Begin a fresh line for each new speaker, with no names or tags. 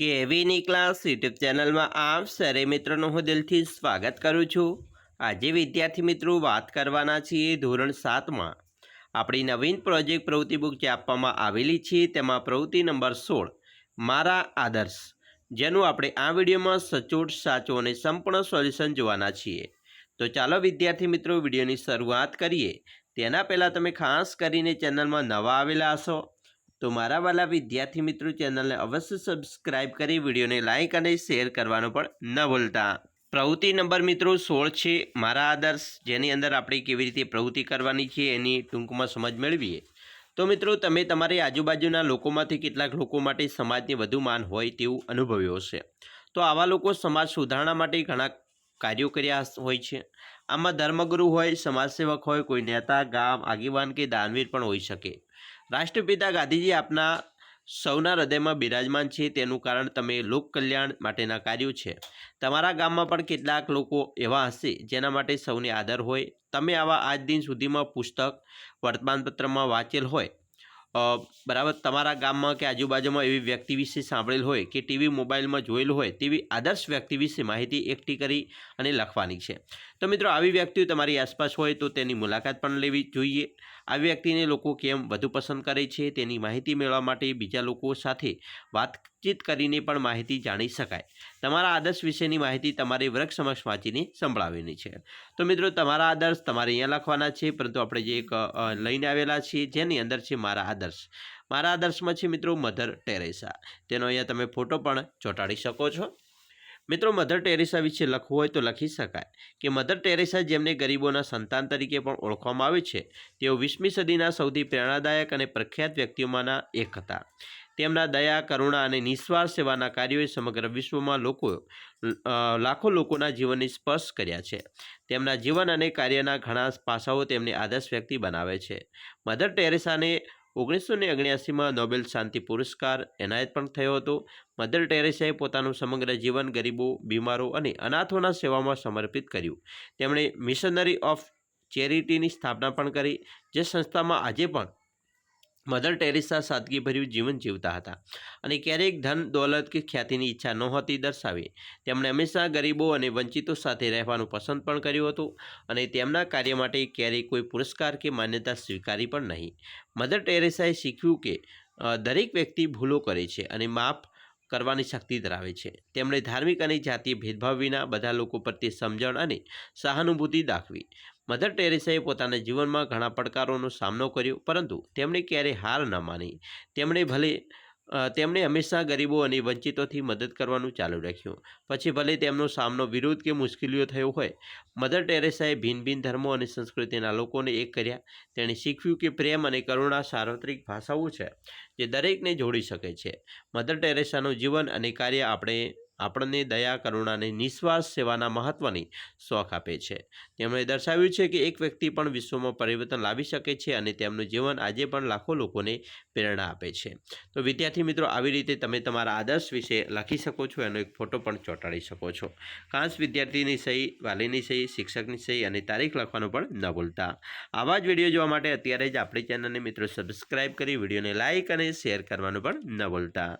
કેવીની class YouTube ચેનલમાં આપ સરે મિત્રોનું હું દિલથી સ્વાગત કરું છું. આજે વિદ્યાર્થી મિત્રો વાત કરવાના છીએ ધોરણ સાતમાં. આપણી નવીન પ્રોજેક્ટ પ્રવૃત્તિ બુક જે આપવામાં આવેલી છે તેમાં પ્રવૃત્તિ નંબર સોળ, મારા આદર્શ, જેનું આપણે આ વિડીયોમાં સચોટ, સાચું અને સંપૂર્ણ સોલ્યુશન જોવાના છીએ. તો ચાલો વિદ્યાર્થી મિત્રો વિડીયોની શરૂઆત કરીએ. તેના પહેલાં તમે ખાસ કરીને ચેનલમાં નવા આવેલા હશો. તો મારા વાલા વિદ્યાર્થી મિત્રો ચેનલને અવશ્ય સબસ્ક્રાઇબ કરી, વિડીયોને લાઇક અને શેર કરવાનું પણ ન ભૂલતા. પ્રવૃત્તિ નંબર મિત્રો સોળ છે. મારા આદર્શ, જેની અંદર આપણે કેવી રીતે પ્રવૃત્તિ કરવાની છે એની ટૂંકમાં સમજ મેળવીએ. તો મિત્રો, તમે તમારી આજુબાજુના લોકોમાંથી કેટલાક લોકો માટે સમાજની વધુ માન હોય તેવું અનુભવ્યું હશે. તો આવા લોકો સમાજ સુધારણા માટે ઘણા કાર્યો કર્યા હોય છે. આમાં ધર્મગુરુ હોય, સમાજસેવક હોય, કોઈ નેતા, ગામ, આગેવાન કે દાનવીર પણ હોઈ શકે. રાષ્ટ્રપિતા ગાંધીજી આપના સૌના હૃદયમાં બિરાજમાન છે. તેનું કારણ તમે લોક કલ્યાણ માટેના કાર્યો છે. તમારા ગામમાં પણ કેટલાક લોકો એવા હશે જેના માટે સૌને આદર હોય. તમે આવા આજ દિન સુધીમાં પુસ્તક, વર્તમાનપત્રમાં વાંચેલ હોય. બરાબર, તમારા ગામમાં કે આજુબાજુમાં એવી વ્યક્તિ વિશે સાંભળેલ હોય કે ટીવી મોબાઈલમાં જોયેલ હોય તેવી આદર્શ વ્યક્તિ વિશે માહિતી એકઠી કરી અને લખવાની છે. તો મિત્રો, આવી વ્યક્તિઓ તમારી આસપાસ હોય તો તેની મુલાકાત પણ લેવી જોઈએ. આવી વ્યક્તિને લોકો કેમ વધુ પસંદ કરે છે તેની માહિતી મેળવવા માટે બીજા લોકો સાથે વાતચીત કરીને પણ માહિતી જાણી શકાય. તમારા આદર્શ વિશેની માહિતી તમારે વર્ગ સમક્ષ વાંચીને સંભળાવવાની છે. તો મિત્રો, તમારા આદર્શ તમારે અહીંયા લખવાના છે, પરંતુ આપણે જે એક લઈને આવેલા છીએ જેની અંદર છે મારા આદર્શ. મારા આદર્શમાં છે મિત્રો, મધર ટેરેસા. તેનો અહીંયા તમે ફોટો પણ ચોંટાડી શકો છો. મિત્રો મધર ટેરેસા વિશે લખવું હોય તો લખી શકાય કે મધર ટેરેસા જેમને ગરીબોના સંતાન તરીકે પણ ઓળખવામાં આવે છે, તેઓ વીસમી સદીના સૌથી પ્રેરણાદાયક અને પ્રખ્યાત વ્યક્તિઓમાંના એક હતા. તેમના દયા, કરુણા અને નિસ્વાર્થ સેવાના કાર્યોએ સમગ્ર વિશ્વમાં લોકો લાખો લોકોના જીવનને સ્પર્શ કર્યા છે. તેમના જીવન અને કાર્યના ઘણા પાસાઓ તેમને આદર્શ વ્યક્તિ બનાવે છે. મધર ટેરેસાને ઓગણીસો ને ઓગણ્યાસીમાં નોબેલ શાંતિ પુરસ્કાર એનાયત પણ થયો હતો. મધર ટેરેસાએ પોતાનું સમગ્ર જીવન ગરીબો, બીમારો અને અનાથોના સેવામાં સમર્પિત કર્યું. તેમણે મિશનરી ઓફ ચેરિટીની સ્થાપના પણ કરી, જે સંસ્થામાં આજે પણ મધર ટેરેસા સાદગીભર્યું જીવન જીવતા હતા અને ક્યારેક ધન, દોલત કે ખ્યાતિની ઈચ્છા નહોતી દર્શાવી. તેમણે હંમેશા ગરીબો અને વંચિતો સાથે રહેવાનું પસંદ પણ કર્યું હતું અને તેમના કાર્ય માટે ક્યારેય કોઈ પુરસ્કાર કે માન્યતા સ્વીકારી પણ નહીં. મધર ટેરેસાએ શીખ્યું કે દરેક વ્યક્તિ ભૂલો કરે છે અને માફ કરવાની શક્તિ ધરાવે છે. તેમણે ધાર્મિક અને જાતીય ભેદભાવ વિના બધા લોકો પ્રત્યે સમજણ અને સહાનુભૂતિ દાખવી. મધર ટેરેસાએ પોતાના જીવનમાં ઘણા પડકારોનો સામનો કર્યો, પરંતુ તેમણે ક્યારેય હાર ન માની. તેમણે ભલે તેમણે હંમેશા ગરીબો અને વંચિતોથી મદદ કરવાનું ચાલુ રાખ્યું. પછી ભલે તેમનો સામનો વિરોધ કે મુશ્કેલીઓ થયો હોય, મધર ટેરેસાએ ભિન્ન ભિન્ન ધર્મો અને સંસ્કૃતિના લોકોને એક કર્યા. તેણે શીખ્યું કે પ્રેમ અને કરુણા સાર્વત્રિક ભાષાઓ છે. જે દરેકને જોડી શકે છે. મધર ટેરેસાનું જીવન અને કાર્ય આપણે, આપણને દયા કરુણાને નિસ્વાર્થ સેવાના મહત્ત્વની શોખ આપે છે. તેમણે દર્શાવ્યું છે કે એક વ્યક્તિ પણ વિશ્વમાં પરિવર્તન લાવી શકે છે અને તેમનું જીવન આજે પણ લાખો લોકોને પ્રેરણા આપે છે. તો વિદ્યાર્થી મિત્રો, આવી રીતે તમે તમારા આદર્શ વિશે લખી શકો છો, એનો એક ફોટો પણ ચોંટાડી શકો છો. ખાસ વિદ્યાર્થીની સહી, વાલીની સહી, શિક્ષકની સહી અને તારીખ લખવાનું પણ ન ભૂલતા. આવા જ વીડિયો જોવા માટે અત્યારે જ આપણી ચેનલને મિત્રો સબસ્ક્રાઈબ કરી વિડીયોને લાઇક અને શેર કરવાનું પણ ન ભૂલતા